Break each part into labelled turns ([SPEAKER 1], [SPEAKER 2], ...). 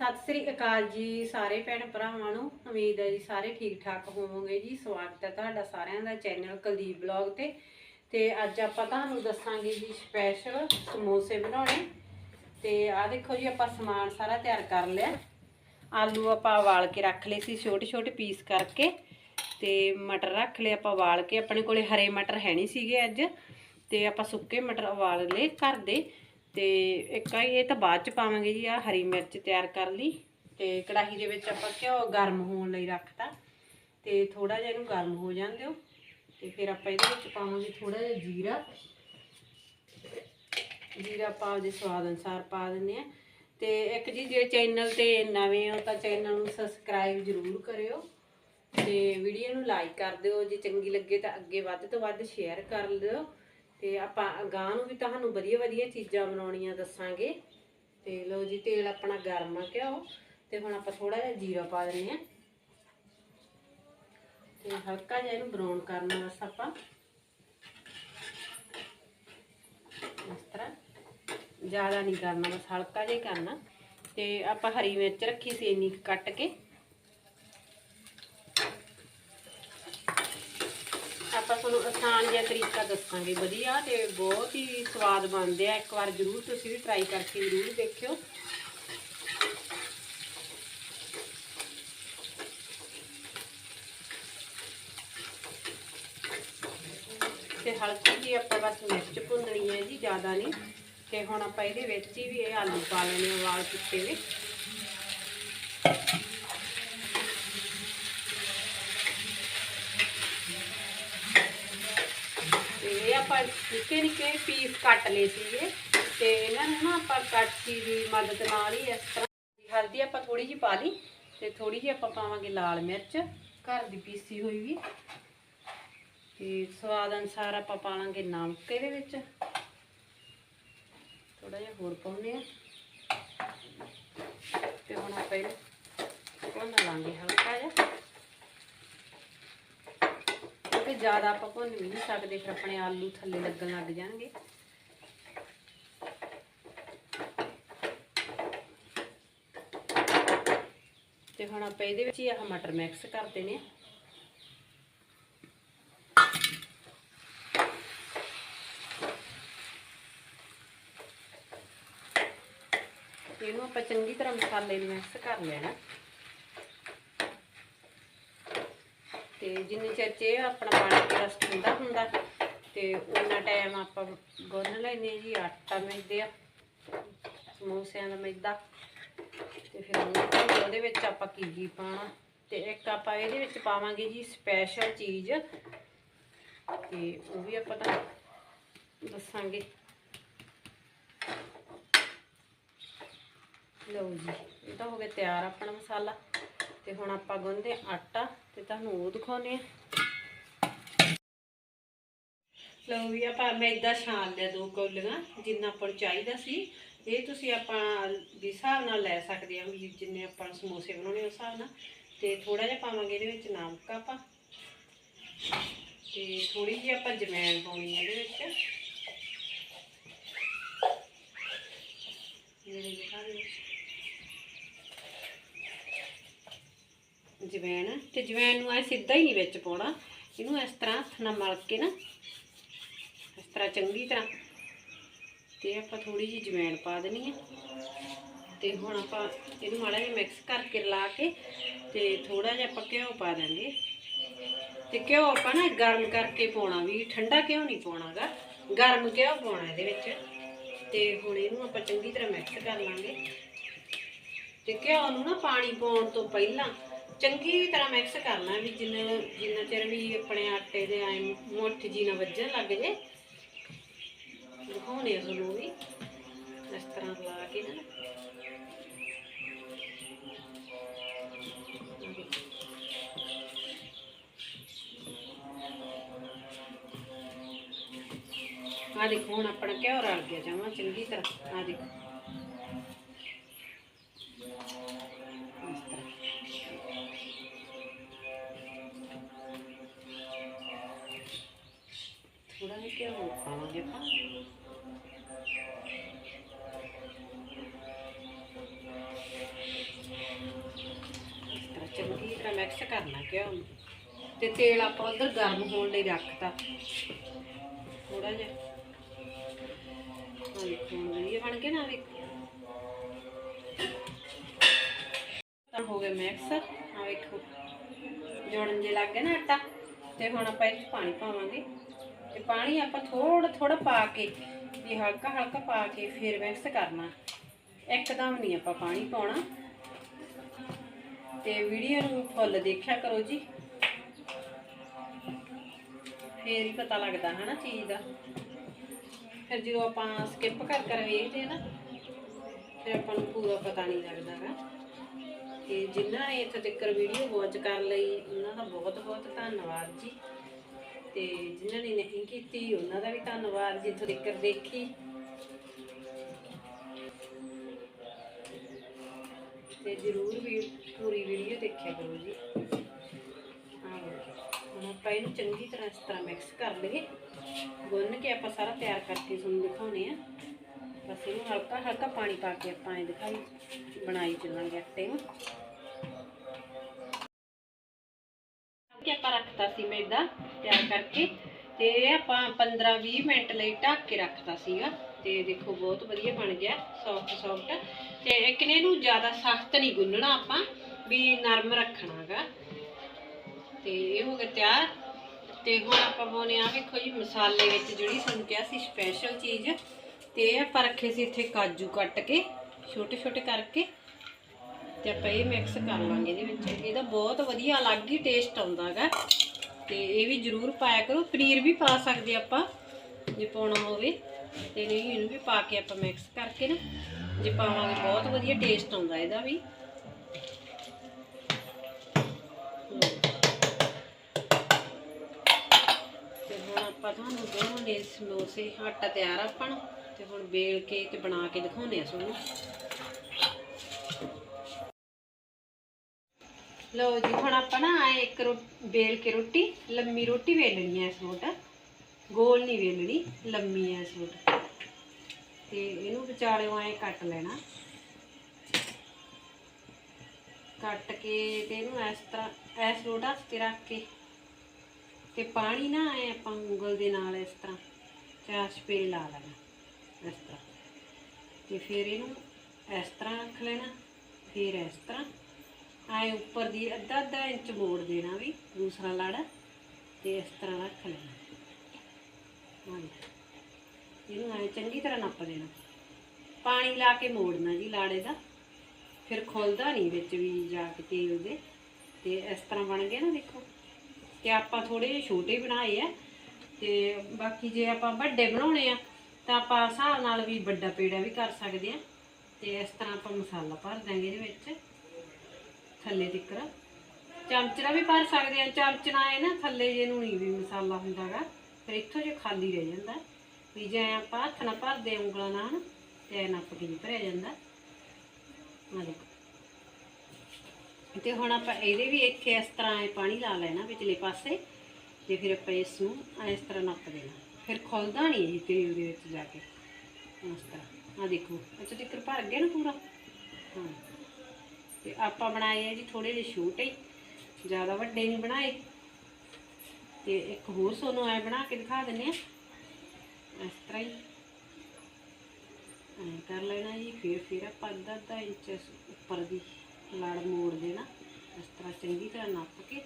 [SPEAKER 1] ਸਤਿ ਸ੍ਰੀ ਅਕਾਲ ਜੀ ਸਾਰੇ ਭੈਣ ਭਰਾਵਾਂ ਨੂੰ। ਉਮੀਦ ਹੈ ਜੀ ਸਾਰੇ ਠੀਕ ਠਾਕ ਹੋਵੋਗੇ ਜੀ। ਸਵਾਗਤ ਹੈ ਤੁਹਾਡਾ ਸਾਰਿਆਂ ਦਾ ਚੈਨਲ ਕੁਲਦੀਪ ਬਲੌਗ ਤੇ। ਤੇ ਅੱਜ ਆਪਾਂ ਤੁਹਾਨੂੰ ਦੱਸਾਂਗੇ ਜੀ ਸਪੈਸ਼ਲ ਸਮੋਸੇ ਬਣਾਉਣੇ। ਤੇ ਆਹ ਦੇਖੋ ਜੀ, ਆਪਾਂ ਸਮਾਨ ਸਾਰਾ ਤਿਆਰ ਕਰ ਲਿਆ। ਆਲੂ ਆਪਾਂ ਉਬਾਲ ਕੇ ਰੱਖ ਲਏ ਸੀ ਛੋਟੇ ਛੋਟੇ ਪੀਸ ਕਰਕੇ। ਤੇ ਮਟਰ ਰੱਖ ਲਏ ਆਪਾਂ ਉਬਾਲ ਕੇ। ਆਪਣੇ ਕੋਲੇ ਹਰੇ ਮਟਰ ਹੈ ਨਹੀਂ ਸੀਗੇ ਅੱਜ। ਤੇ ਆਪਾਂ ਸੁੱਕੇ ਮਟਰ ਉਬਾਲ ਲਏ ਘਰ ਦੇ। ਤੇ ਇੱਕ ਆ ਇਹ ਤਾਂ ਬਾਅਦ ਚ ਪਾਵਾਂਗੇ ਜੀ ਆ ਹਰੀ ਮਿਰਚ ਤਿਆਰ ਕਰ ਲਈ। ਤੇ ਕੜਾਹੀ ਦੇ ਵਿੱਚ ਆਪਾਂ ਘਿਓ ਗਰਮ ਹੋਣ ਲਈ ਰੱਖਤਾ। ਤੇ ਥੋੜਾ ਜਿਹਾ ਇਹਨੂੰ ਗਰਮ ਹੋ ਜਾਣ ਦਿਓ। ਤੇ ਫਿਰ ਆਪਾਂ ਇਹਦੇ ਵਿੱਚ ਪਾਵਾਂਗੇ ਥੋੜਾ ਜਿਹਾ ਜੀਰਾ। ਜੀਰਾ ਆਪਾਂ ਦੇ ਸਵਾਦ ਅਨੁਸਾਰ ਪਾ ਦਿੰਦੇ ਆ ਤੇ ਇੱਕ ਜੀ, ਜੇ ਚੈਨਲ ਤੇ ਨਵੇਂ ਹੋ ਤਾਂ ਚੈਨਲ ਨੂੰ ਸਬਸਕ੍ਰਾਈਬ ਜ਼ਰੂਰ ਕਰਿਓ। ਤੇ ਵੀਡੀਓ ਨੂੰ ਲਾਈਕ ਕਰ ਦਿਓ। ਜੇ ਚੰਗੀ ਲੱਗੇ ਤਾਂ ਅੱਗੇ ਵੱਧ ਤੋਂ ਵੱਧ ਸ਼ੇਅਰ ਕਰ ਲਿਓ ਤੇ ਆਪਾਂ ਅਗਾਂਹ ਨੂੰ ਵੀ ਤੁਹਾਨੂੰ ਵਧੀਆ ਵਧੀਆ ਚੀਜ਼ਾਂ ਬਣਾਉਣੀਆਂ ਦੱਸਾਂਗੇ। ਤੇ ਲਓ ਜੀ, ਤੇਲ ਆਪਣਾ ਗਰਮ ਆ ਘਿਓ ਤੇ ਹੁਣ ਆਪਾਂ ਥੋੜਾ ਜਿਹਾ ਜੀਰਾ ਪਾ ਦਿੰਦੇ ਆ ਤੇ ਹਲਕਾ ਜਿਹਾ ਇਹਨੂੰ ਬਰਾਊਨ ਕਰਨਾ ਬਸ ਆਪਾਂ ਇਸ ਤਰ੍ਹਾਂ ਜ਼ਿਆਦਾ ਨਹੀਂ ਕਰਨਾ, ਬਸ ਹਲਕਾ ਜਿਹਾ ਕਰਨਾ। ਤੇ ਆਪਾਂ ਹਰੀ ਮਿਰਚ ਰੱਖੀ ਸੀ ਇੰਨੀ ਕੁ ਕੱਟ ਕੇ। ਆਪਾਂ ਤੁਹਾਨੂੰ ਆਸਾਨ ਜਿਹਾ ਤਰੀਕਾ ਦੱਸਾਂਗੇ, ਵਧੀਆ ਤੇ ਬਹੁਤ ਹੀ ਸਵਾਦ ਬਣਦੇ ਆ। ਇੱਕ ਵਾਰ ਜ਼ਰੂਰ ਤੁਸੀਂ ਵੀ ਟਰਾਈ ਕਰਕੇ ਜ਼ਰੂਰ ਦੇਖਿਓ। ਤੇ ਹਲਕੀ ਜੀ ਆਪਾਂ ਬਸ ਮਿਰਚ ਭੁੰਨਣੀ ਹੈ ਜੀ, ਜ਼ਿਆਦਾ ਨਹੀਂ। ਤੇ ਹੁਣ ਆਪਾਂ ਇਹਦੇ ਵਿੱਚ ਹੀ ਵੀ ਇਹ ਆਲੂ ਪਾ ਲੈਣੇ ਆ ਵਾਲ ਚੁੱਕੇ ਨੇ ਤੇ ਇਹ ਆਪਾਂ ਨਿੱਕੇ ਨਿੱਕੇ ਪੀਸ ਕੱਟ ਲਏ ਸੀਗੇ ਤੇ ਇਹਨਾਂ ਨੂੰ ਨਾ ਆਪਾਂ ਕੜਛੀ ਦੀ ਮਦਦ ਨਾਲ ਹੀ ਇਸ ਤਰ੍ਹਾਂ ਹਲਦੀ ਆਪਾਂ ਥੋੜੀ ਜਿਹੀ ਪਾ ਲਈ ਤੇ ਥੋੜੀ ਜਿਹੀ ਆਪਾਂ ਪਾਵਾਂਗੇ ਲਾਲ ਮਿਰਚ, ਘਰ ਦੀ ਪੀਸੀ ਹੋਈ ਵੀ। ਤੇ ਸਵਾਦ ਅਨੁਸਾਰ ਆਪਾਂ ਪਾ ਲਾਂਗੇ ਨਮਕ ਇਹਦੇ ਵਿੱਚ। ਥੋੜਾ ਜਿਹਾ ਹੋਰ ਪਾਉਂਦੇ ਆ ਤੇ ਹੁਣ ਆਪਾਂ ਇਹਨੂੰ ਭੁੰਨ ਲਾਂਗੇ ਹਲਕਾ ਜਿਹਾ ਕਿਉਂਕਿ ਜ਼ਿਆਦਾ ਆਪਾਂ ਭੁੰਨ ਵੀ ਨਹੀਂ ਸਕਦੇ, ਫਿਰ ਆਪਣੇ ਆਲੂ ਥੱਲੇ ਲੱਗਣ ਲੱਗ ਜਾਣਗੇ। ਤੇ ਹੁਣ ਆਪਾਂ ਇਹਦੇ ਵਿੱਚ ਹੀ ਆਹ ਮਟਰ ਮਿਕਸ ਕਰ ਦੇਣੇ ਇਹਨੂੰ ਆਪਾਂ ਚੰਗੀ ਤਰ੍ਹਾਂ ਮਸਾਲੇ ਨੂੰ ਮਿਕਸ ਕਰ ਲੈਣਾ। ਤੇ ਜਿੰਨੇ ਚਿਰ 'ਚ ਇਹ ਆਪਣਾ ਪਾਣੀ ਕੇ ਰਸ ਹੁੰਦਾ ਤੇ ਉਹਨਾਂ ਟਾਈਮ ਆਪਾਂ ਗੁੰਨ ਲੈਨੇ ਜੀ, ਆਟਾ ਮੈਦੇ ਆ, ਸਮੋਸਿਆਂ ਦਾ ਮੈਦਾ, ਤੇ ਫਿਰ ਉਹਦੇ ਵਿੱਚ ਆਪਾਂ ਕੀਜੀ ਕੀ ਪਾਣਾ ਤੇ ਇੱਕ ਆਪਾਂ ਇਹਦੇ ਵਿੱਚ ਪਾਵਾਂਗੇ ਜੀ ਸਪੈਸ਼ਲ ਚੀਜ਼, ਤੇ ਉਹ ਵੀ ਆਪਾਂ ਤਾਂ ਦੱਸਾਂਗੇ। ਲਓ ਜੀ, ਇਹ ਤਾਂ ਹੋ ਗਿਆ ਤਿਆਰ ਆਪਣਾ ਮਸਾਲਾ, ਤੇ ਹੁਣ ਆਪਾਂ ਗੁੰਨਦੇ ਹਾਂ ਆਟਾ। ਤੇ ਤੁਹਾਨੂੰ ਉਹ ਦਿਖਾਉਨੇ ਆ। ਲਓ ਵੀ ਆਪਾਂ ਮੈਦਾ ਛਾਣ ਲਿਆ ਦੋ ਕੌਲੀਆਂ, ਜਿੰਨਾ ਆਪਾਂ ਨੂੰ ਚਾਹੀਦਾ ਸੀ। ਇਹ ਤੁਸੀਂ ਆਪਾਂ ਦੇ ਹਿਸਾਬ ਨਾਲ ਲੈ ਸਕਦੇ ਹਾਂ ਵੀ ਜਿੰਨੇ ਆਪਾਂ ਸਮੋਸੇ ਬਣਾਉਣੇ ਉਸ ਹਿਸਾਬ ਨਾਲ। ਤੇ ਥੋੜਾ ਜਿਹਾ ਪਾਵਾਂਗੇ ਇਹਦੇ ਵਿੱਚ ਨਮਕ ਆਪਾਂ। ਤੇ ਥੋੜੀ ਜਿਹੀ ਆਪਾਂ ਜਮੈਣ ਪਾਉਣੀ ਹੈ ਇਹਦੇ ਵਿੱਚ ਮੇਰੇ ਦਿਖਾ ਦਿਓ ਜਵੈਣ, ਤੇ ਜਵੈਣ ਨੂੰ ਐ ਸਿੱਧਾ ਹੀ ਨਹੀਂ ਵਿੱਚ ਪਾਉਣਾ। ਇਹਨੂੰ ਇਸ ਤਰ੍ਹਾਂ ਹੱਥ ਨਾਲ ਮਲ ਕੇ ਨਾ, ਇਸ ਤਰ੍ਹਾਂ ਚੰਗੀ ਤਰ੍ਹਾਂ। ਤੇ ਆਪਾਂ ਥੋੜੀ ਜਿਹੀ ਜਵੈਣ ਪਾ ਦੇਣੀ ਹੈ ਤੇ ਹੁਣ ਆਪਾਂ ਇਹਨੂੰ ਮਾੜਾ ਜਿਹਾ ਮਿਕਸ ਕਰਕੇ ਲਾ ਕੇ, ਤੇ ਥੋੜਾ ਜਿਹਾ ਆਪਾਂ ਘਿਓ ਪਾ ਦਾਂਗੇ ਤੇ ਘਿਓ ਆਪਾਂ ਨਾ ਗਰਮ ਕਰਕੇ ਪਾਉਣਾ ਵੀ, ਠੰਡਾ ਘਿਓ ਨਹੀਂ ਪਾਉਣਾਗਾ। ਗਰਮ ਘਿਓ ਪਾਉਣਾ ਇਹਦੇ ਵਿੱਚ। ਤੇ ਹੁਣ ਇਹਨੂੰ ਆਪਾਂ ਚੰਗੀ ਤਰ੍ਹਾਂ ਮਿਕਸ ਕਰ ਲਾਂਗੇ। ਤੇ ਘਿਓ ਨੂੰ ਨਾ ਪਾਣੀ ਪਾਉਣ ਤੋਂ ਪਹਿਲਾਂ ਚੰਗੀ ਤਰ੍ਹਾਂ ਮਿਕਸ ਕਰਨਾ ਵੀ ਜਿੰਨਾ ਜਿੰਨਾ ਚਿਰ ਵੀ ਆਪਣੇ ਆਟੇ ਦੇ ਐ ਮੁੱਠ ਜੀ ਨਾ ਵੱਜਣ ਲੱਗ ਜੇ। ਦਿਖਾਉਣੇ ਆ ਤੁਹਾਨੂੰ ਵੀ। ਇਸ ਤਰ੍ਹਾਂ ਲਾ ਕੇ ਨਾ। ਆ ਦੇਖੋ, ਹੁਣ ਆਪਣਾ ਘਿਓ ਰਲ ਗਿਆ ਜਾਵਾਂ ਚੰਗੀ ਤਰ੍ਹਾਂ। ਆ ਦੇਖੋ। ਥੋੜਾ ਜਿਹਾ ਘਿਓ ਹੋਰ ਪਾਵਾਂਗੇ ਚੰਗੀ ਤਰ੍ਹਾਂ ਮਿਕਸ ਕਰਨਾ ਘਿਓ ਨੂੰ ਤੇ ਤੇਲ ਆਪਾਂ ਉਧਰ ਗਰਮ ਹੋਣ ਲਈ ਰੱਖਤਾ ਥੋੜਾ ਜਿਹਾ ਹਾਂ ਹੁਣ ਵਧੀਆ ਬਣ ਗਿਆ ਨਾ ਵੀ ਤਾਂ ਹੋ ਗਿਆ ਮਿਕਸ ਆ ਵੇਖੋ ਜੋੜਨ ਜੇ ਲੱਗ ਗਿਆ ਨਾ ਆਟਾ ਤੇ ਹੁਣ ਆਪਾਂ ਇਹ 'ਚ ਪਾਣੀ ਪਾਵਾਂਗੇ। ਤੇ ਪਾਣੀ ਆਪਾਂ ਥੋੜਾ ਥੋੜਾ ਪਾ ਕੇ, ਵੀ ਹਲਕਾ ਹਲਕਾ ਪਾ ਕੇ ਫਿਰ ਮਿਕਸ ਕਰਨਾ। ਇੱਕਦਮ ਨਹੀਂ ਆਪਾਂ ਪਾਣੀ ਪਾਉਣਾ। ਤੇ ਵੀਡੀਓ ਨੂੰ ਫੁੱਲ ਦੇਖਿਆ ਕਰੋ ਜੀ। ਫੇਰ ਹੀ ਪਤਾ ਲੱਗਦਾ ਹਨਾ ਚੀਜ਼ ਦਾ। ਫਿਰ ਜਦੋਂ ਆਪਾਂ ਸਕਿਪ ਕਰ ਕਰ ਵੇਖਦੇ ਨਾ, ਫਿਰ ਆਪਾਂ ਨੂੰ ਪੂਰਾ ਪਤਾ ਨਹੀਂ ਲੱਗਦਾ ਗਾ ਤੇ ਜਿਨ੍ਹਾਂ ਨੇ ਇੱਥੇ ਤੱਕ ਵੀਡੀਓ ਵਾਚ ਕਰ ਲਈ, ਉਹਨਾਂ ਦਾ ਬਹੁਤ ਬਹੁਤ ਧੰਨਵਾਦ ਜੀ। ਤੇ ਜਿਨ੍ਹਾਂ ਨੇ ਨਹੀਂ ਕੀਤੀ, ਉਹਨਾਂ ਦਾ ਵੀ ਧੰਨਵਾਦ ਜਿੱਥੋਂ ਤੱਕ ਦੇਖੀ। ਤੇ ਜਰੂਰ ਵੀ ਪੂਰੀ ਵੀਡੀਓ ਦੇਖਿਆ ਕਰੋ ਜੀ। ਹੁਣ ਆਪਾਂ ਇਹਨੂੰ ਚੰਗੀ ਤਰ੍ਹਾਂ ਇਸ ਤਰ੍ਹਾਂ ਮਿਕਸ ਕਰ ਲਈਏ। ਗੁੰਨ ਕੇ ਆਪਾਂ ਸਾਰਾ ਤਿਆਰ ਕਰਕੇ ਤੁਹਾਨੂੰ ਦਿਖਾਉਣੇ ਆ। ਬਸ ਇਹਨੂੰ ਹਲਕਾ ਹਲਕਾ ਪਾਣੀ ਪਾ ਕੇ ਆਪਾਂ ਇਹ ਦਿਖਾਈ, ਬਣਾਈ ਚੱਲਾਂਗੇ ਆਟੇ ਨੂੰ। ਕਿ ਆਪਾਂ ਰੱਖਤਾ ਸੀ ਮੈਦਾ, ਤਿਆਰ ਕਰਕੇ। ਤੇ ਆਪਾਂ 15-20 ਮਿੰਟ ਲਈ ਢੱਕ ਕੇ ਰੱਖਤਾ ਸੀਗਾ। ਤੇ ਦੇਖੋ, ਬਹੁਤ ਵਧੀਆ ਬਣ ਗਿਆ ਸੌਫਟ ਸੌਫਟ ਤੇ ਇੱਕ ਨੇ ਜ਼ਿਆਦਾ ਸਖਤ ਨਹੀਂ ਗੁੰਨਣਾ ਆਪਾਂ, ਵੀ ਨਰਮ ਰੱਖਣਾਗਾ। ਤੇ ਇਹ ਹੋ ਗਿਆ ਤਿਆਰ। ਤੇ ਹੁਣ ਆਪਾਂ ਪਾਉਣੇ ਆ ਵੇਖੋ ਜੀ, ਮਸਾਲੇ ਵਿੱਚ ਜਿਹੜੀ ਤੁਹਾਨੂੰ ਕਿਹਾ ਸੀ ਸਪੈਸ਼ਲ ਚੀਜ਼। ਤੇ ਇਹ ਆਪਾਂ ਰੱਖੇ ਸੀ ਇੱਥੇ ਕਾਜੂ ਕੱਟ ਕੇ ਛੋਟੇ ਛੋਟੇ ਕਰਕੇ। ਤੇ ਆਪਾਂ ਇਹ ਮਿਕਸ ਕਰ ਲਾਂਗੇ ਇਹਦੇ ਵਿੱਚ। ਇਹਦਾ ਬਹੁਤ ਵਧੀਆ ਅਲੱਗ ਹੀ ਟੇਸਟ ਆਉਂਦਾ ਹੈਗਾ। ਤੇ ਇਹ ਵੀ ਜ਼ਰੂਰ ਪਾਇਆ ਕਰੋ। ਪਨੀਰ ਵੀ ਪਾ ਸਕਦੇ ਆਪਾਂ, ਜੇ ਪਾਉਣਾ ਹੋਵੇ। ਤੇ ਨਹੀਂ, ਇਹਨੂੰ ਵੀ ਪਾ ਕੇ ਆਪਾਂ ਮਿਕਸ ਕਰਕੇ ਨਾ, ਜੇ ਪਾਵਾਂਗੇ ਬਹੁਤ ਵਧੀਆ ਟੇਸਟ ਆਉਂਦਾ ਇਹਦਾ ਵੀ। ਤੇ ਹੁਣ ਆਪਾਂ ਤੁਹਾਨੂੰ ਦੋਵਾਂਗੇ ਸਮੋਸੇ, ਆਟਾ ਤਿਆਰ ਆਪਾਂ ਨੂੰ। ਤੇ ਹੁਣ ਵੇਲ ਕੇ ਤੇ ਬਣਾ ਕੇ ਦਿਖਾਉਂਦੇ ਆ ਤੁਹਾਨੂੰ। ਲਓ ਜੀ, ਹੁਣ ਆਪਾਂ ਨਾ ਆਏ ਇੱਕ ਰੋ- ਬੇਲ ਕੇ ਰੋਟੀ, ਲੰਮੀ ਰੋਟੀ ਵੇਲਣੀ ਐ ਇਸ ਰੋਟ। ਗੋਲ ਨਹੀਂ ਵੇਲਣੀ, ਲੰਮੀ ਐ ਇਸ ਰੋਟ। ਤੇ ਇਹਨੂੰ ਵਿਚਾਲਿਓਂ ਐ ਕੱਟ ਲੈਣਾ। ਕੱਟ ਕੇ ਤੇ ਇਹਨੂੰ ਇਸ ਤਰ੍ਹਾਂ, ਇਸ ਰੋਟਾ ਤੇ ਰੱਖ ਕੇ। ਤੇ ਪਾਣੀ ਨਾ ਐ ਆਪਾਂ ਉਂਗਲ ਦੇ ਨਾਲ ਇਸ ਤਰ੍ਹਾਂ, ਚਾਰ ਚਪੇਰੇ ਲਾ ਲੈਣਾ, ਇਸ ਤਰ੍ਹਾਂ। ਤੇ ਫਿਰ ਇਹਨੂੰ ਇਸ ਤਰ੍ਹਾਂ ਰੱਖ ਲੈਣਾ, ਫਿਰ ਇਸ ਤਰ੍ਹਾਂ। ਆਏ ਉੱਪਰ ਦੀ ਅੱਧਾ ਅੱਧਾ ਇੰਚ ਮੋੜ ਦੇਣਾ ਵੀ, ਦੂਸਰਾ ਲੜ, ਤੇ ਇਸ ਤਰ੍ਹਾਂ ਰੱਖ ਲੈਣਾ। ਇਹਨੂੰ ਐ ਚੰਗੀ ਤਰ੍ਹਾਂ ਨੱਪ ਦੇਣਾ। ਪਾਣੀ ਲਾ ਕੇ ਮੋੜਨਾ ਜੀ ਲਾੜੇ ਦਾ। ਫਿਰ ਖੁੱਲਦਾ ਨਹੀਂ ਵਿੱਚ ਵੀ ਜਾ ਕੇ ਤੇਲ ਦੇ। ਤੇ ਇਸ ਤਰ੍ਹਾਂ ਬਣ ਗਿਆ ਨਾ ਦੇਖੋ। ਤੇ ਆਪਾਂ ਥੋੜੇ ਜਿਹੇ ਛੋਟੇ ਬਣਾਏ ਆ। ਤੇ ਬਾਕੀ ਜੇ ਆਪਾਂ ਵੱਡੇ ਬਣਾਉਣੇ ਆ, ਤਾਂ ਆਪਾਂ ਹਿਸਾਬ ਨਾਲ ਵੀ ਵੱਡਾ ਪੇੜਾ ਵੀ ਕਰ ਸਕਦੇ ਆ। ਤੇ ਇਸ ਤਰ੍ਹਾਂ ਆਪਾਂ ਮਸਾਲਾ ਭਰ ਦਾਂਗੇ ਇਹਦੇ ਵਿੱਚ। ਥੱਲੇ ਤਿੱਕਰ। ਚਮਚਣਾ ਵੀ ਭਰ ਸਕਦੇ ਆ। ਚਮਚਣਾ ਹੈ ਨਾ ਥੱਲੇ ਜੇ ਨੂੰ ਨਹੀਂ ਵੀ ਮਸਾਲਾ ਹੁੰਦਾਗਾ ਫਿਰ ਇੱਥੋਂ ਜੇ ਖਾਲੀ ਰਹਿ ਜਾਂਦਾ। ਵੀ ਜੇ ਆਪਾਂ ਹੱਥ ਨਾਲ ਭਰਦੇ ਆ ਉਂਗਲਾਂ ਨਾਲ, ਤੇ ਨੱਪ ਕੇ ਭਰਿਆ ਜਾਂਦਾ। ਆ ਦੇਖੋ। ਤੇ ਹੁਣ ਆਪਾਂ ਇਹਦੇ ਵੀ ਇੱਥੇ ਇਸ ਤਰ੍ਹਾਂ ਐ ਪਾਣੀ ਲਾ ਲੈਣਾ ਵਿਚਲੇ ਪਾਸੇ, ਤੇ ਫਿਰ ਆਪਾਂ ਇਸ ਨੂੰ ਇਸ ਤਰ੍ਹਾਂ ਨੱਪ ਦੇਣਾ। ਫਿਰ ਖੁੱਲਦਾ ਨਹੀਂ ਇਹ ਤੇਲ ਦੇ ਵਿੱਚ ਜਾ ਕੇ। ਇਸ ਤਰ੍ਹਾਂ। ਆ ਦੇਖੋ ਅੱਛਾ ਟਿੱਕਰ ਭਰ ਗਿਆ ਨਾ ਪੂਰਾ। ਹਾਂ। ਤੇ ਆਪਾਂ ਬਣਾਏ ਆ ਜੀ ਥੋੜੇ ਜਿਹੇ ਛੋਟੇ, ਜ਼ਿਆਦਾ ਵੱਡੇ ਨਹੀਂ ਬਣਾਏ। ਤੇ ਇੱਕ ਹੋਰ ਸੋਨੂੰ ਐ ਬਣਾ ਕੇ ਦਿਖਾ ਦਿੰਨੇ ਆ। ਇਸ ਤਰ੍ਹਾਂ ਹੀ। ਐਂ ਕਰ ਲੈਣਾ ਜੀ, ਫਿਰ ਫਿਰ ਆਪਾਂ ਅੱਧਾ ਅੱਧਾ ਇੰਚ ਉੱਪਰ ਦੀ ਲੜ ਮੋੜ ਦੇਣਾ। ਇਸ ਤਰ੍ਹਾਂ ਚੰਗੀ ਤਰ੍ਹਾਂ ਨੱਪ ਕੇ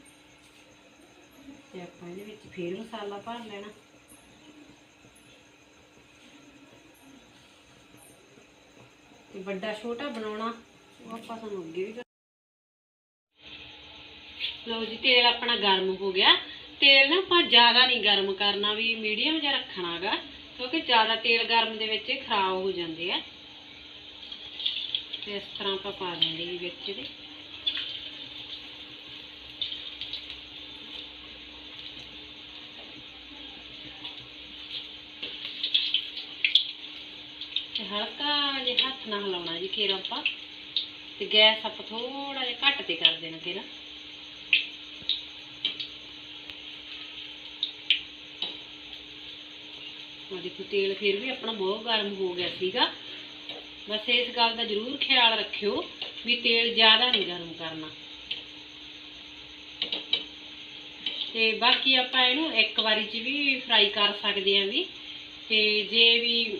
[SPEAKER 1] ਤੇ ਆਪਾਂ ਇਹਦੇ ਵਿੱਚ ਫਿਰ ਮਸਾਲਾ ਭਰ ਲੈਣਾ। ਤੇ ਵੱਡਾ ਛੋਟਾ ਬਣਾਉਣਾ। ਉਹ ਆਪਾਂ ਤੁਹਾਨੂੰ ਅੱਗੇ ਵੀ ਲਓ ਜੀ, ਤੇਲ ਆਪਣਾ ਗਰਮ ਹੋ ਗਿਆ। ਤੇਲ ਨਾ ਆਪਾਂ ਜ਼ਿਆਦਾ ਨਹੀਂ ਗਰਮ ਕਰਨਾ, ਵੀ ਮੀਡੀਅਮ ਜਿਹਾ ਰੱਖਣਾਗਾ ਕਿਉਂਕਿ ਜ਼ਿਆਦਾ ਤੇਲ ਗਰਮ ਦੇ ਵਿੱਚ ਖਰਾਬ ਹੋ ਜਾਂਦੇ ਆ। ਤੇ ਇਸ ਤਰ੍ਹਾਂ ਆਪਾਂ ਪਾ ਦਿੰਦੇ ਜੀ ਵਿੱਚ ਇਹਦੇ। ਤੇ ਹਲਕਾ ਜਿਹਾ ਹੱਥ ਨਾਲ ਹਿਲਾਉਣਾ ਜੀ, ਫਿਰ ਆਪਾਂ ਤੇ ਗੈਸ ਆਪਾਂ ਥੋੜਾ ਜਿਹਾ ਘੱਟ ਤੇ ਕਰ ਦੇਣਾ ਤੇਰਾ ਆ ਦੇਖੋ, ਤੇਲ ਫਿਰ ਵੀ ਆਪਣਾ ਬਹੁਤ ਗਰਮ ਹੋ ਗਿਆ ਸੀਗਾ। ਬਸ ਇਸ ਗੱਲ ਦਾ ਜ਼ਰੂਰ ਖਿਆਲ ਰੱਖਿਓ ਵੀ ਤੇਲ ਜ਼ਿਆਦਾ ਨਹੀਂ ਗਰਮ ਕਰਨਾ। ਤੇ ਬਾਕੀ ਆਪਾਂ ਇਹਨੂੰ ਇੱਕ ਵਾਰੀ 'ਚ ਵੀ ਫਰਾਈ ਕਰ ਸਕਦੇ ਆਂ ਵੀ। ਤੇ ਜੇ ਵੀ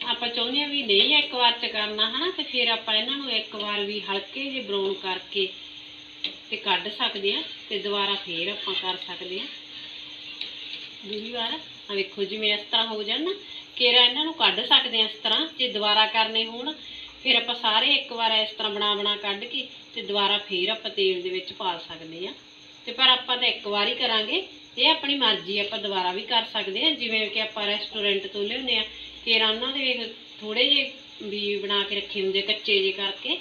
[SPEAKER 1] ਆਪਾਂ ਚਾਹੁੰਦੇ ਆ ਵੀ ਨਹੀਂ ਇੱਕ ਵਾਰ 'ਚ ਕਰਨਾ, ਹਨਾ, ਤੇ ਫਿਰ ਆਪਾਂ ਇਹਨਾਂ ਨੂੰ ਇੱਕ ਵਾਰ ਵੀ ਹਲਕੇ ਜਿਹੇ ਬਰਾਊਨ ਕਰਕੇ ਤੇ ਕੱਢ ਸਕਦੇ ਆ ਤੇ ਦੁਬਾਰਾ ਫੇਰ ਆਪਾਂ ਕਰ ਸਕਦੇ ਆ ਦੂਜੀ ਵਾਰ ਆ ਵੇਖੋ ਜਿਵੇਂ ਇਸ ਤਰ੍ਹਾਂ ਹੋ ਜਾਣ ਨਾ, ਕੇਰਾ ਇਹਨਾਂ ਨੂੰ ਕੱਢ ਸਕਦੇ ਆ ਇਸ ਤਰ੍ਹਾਂ, ਜੇ ਦੁਬਾਰਾ ਕਰਨੇ ਹੋਣ, ਫਿਰ ਆਪਾਂ ਸਾਰੇ ਇੱਕ ਵਾਰ ਇਸ ਤਰ੍ਹਾਂ ਬਣਾ ਬਣਾ ਕੱਢ ਕੇ ਤੇ ਦੁਬਾਰਾ ਫੇਰ ਆਪਾਂ ਤੇਲ ਦੇ ਵਿੱਚ ਪਾ ਸਕਦੇ ਆ ਤੇ ਪਰ ਆਪਾਂ ਤਾਂ ਇੱਕ ਵਾਰ ਹੀ ਕਰਾਂਗੇ, ਇਹ ਆਪਣੀ ਮਰਜ਼ੀ ਆਪਾਂ ਦੁਬਾਰਾ ਵੀ ਕਰ ਸਕਦੇ ਆ ਜਿਵੇਂ ਕਿ ਆਪਾਂ ਰੈਸਟੋਰੈਂਟ ਤੋਂ ਲਿਆਉਂਦੇ ਆ ਕੇਰਾ ਉਹਨਾਂ ਦੇ ਵੇਖ ਥੋੜੇ ਜਿਹੇ ਵੀ ਬਣਾ ਕੇ ਰੱਖੇ ਹੁੰਦੇ ਕੱਚੇ ਜੇ ਕਰਕੇ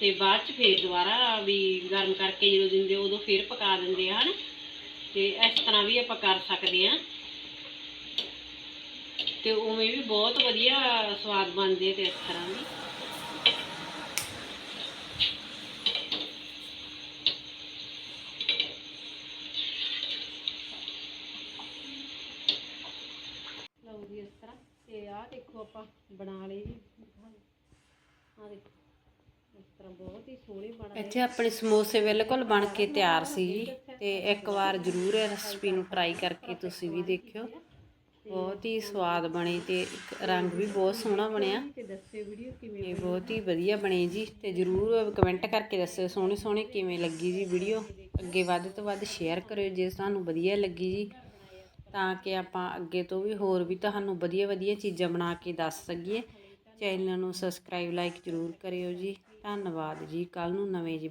[SPEAKER 1] ਤੇ ਬਾਅਦ ਚ ਫੇਰ ਦੁਬਾਰਾ ਵੀ ਗਰਮ ਕਰਕੇ ਜਦੋਂ ਦਿੰਦੇ ਉਦੋਂ ਫੇਰ ਪਕਾ ਦਿੰਦੇ ਹਨ? ਤੇ ਇਸ ਤਰ੍ਹਾਂ ਵੀ ਆਪਾਂ ਕਰ ਸਕਦੇ ਆ। ਤੇ ਉਵੇਂ ਵੀ ਬਹੁਤ ਵਧੀਆ ਸਵਾਦ ਬਣਦੇ ਤੇ ਇਸ ਤਰ੍ਹਾਂ ਵੀ। ਲਓ ਜੀ, ਇਸ ਤਰ੍ਹਾਂ। ਤੇ ਆਹ ਦੇਖੋ ਆਪਾਂ ਬਣਾ ਲਈ ਜੀ। ਆਹ ਦੇਖੋ ਇਸ ਤਰ੍ਹਾਂ ਬਹੁਤ ਹੀ ਸੋਹਣੀ ਬਣ ਇੱਥੇ ਆਪਣੇ ਸਮੋਸੇ ਬਿਲਕੁਲ ਬਣ ਕੇ ਤਿਆਰ ਸੀ ਜੀ। ਤੇ ਇੱਕ ਵਾਰ ਜ਼ਰੂਰ ਇਹ ਰੈਸਪੀ ਨੂੰ ਟਰਾਈ ਕਰਕੇ ਤੁਸੀਂ ਵੀ ਦੇਖਿਓ। ਬਹੁਤ ਹੀ ਸਵਾਦ ਬਣੇ ਤੇ ਇੱਕ ਰੰਗ ਵੀ ਬਹੁਤ ਸੋਹਣਾ ਬਣਿਆ। ਤੇ ਦੱਸਿਓ ਵੀਡੀਓ ਕਿਵੇਂ ਇਹ ਬਹੁਤ ਹੀ ਵਧੀਆ ਬਣੇ ਜੀ। ਤੇ ਜ਼ਰੂਰ ਕਮੈਂਟ ਕਰਕੇ ਦੱਸਿਓ ਸੋਹਣੀ ਸੋਹਣੀ ਕਿਵੇਂ ਲੱਗੀ ਜੀ ਵੀਡੀਓ। ਅੱਗੇ ਵੱਧ ਤੋਂ ਵੱਧ ਸ਼ੇਅਰ ਕਰਿਓ ਜੇ ਤੁਹਾਨੂੰ ਵਧੀਆ ਲੱਗੀ ਜੀ। ਤਾਂ ਕਿ ਆਪਾਂ ਅੱਗੇ ਤੋਂ ਵੀ ਹੋਰ ਵੀ ਤੁਹਾਨੂੰ ਵਧੀਆ ਵਧੀਆ ਚੀਜ਼ਾਂ ਬਣਾ ਕੇ ਦੱਸ ਸਕੀਏ। ਚੈਨਲ ਨੂੰ ਸਬਸਕ੍ਰਾਈਬ ਲਾਈਕ ਜ਼ਰੂਰ ਕਰਿਓ ਜੀ। ਧੰਨਵਾਦ ਜੀ। ਕੱਲ ਨੂੰ ਨਵੇਂ ਜੀ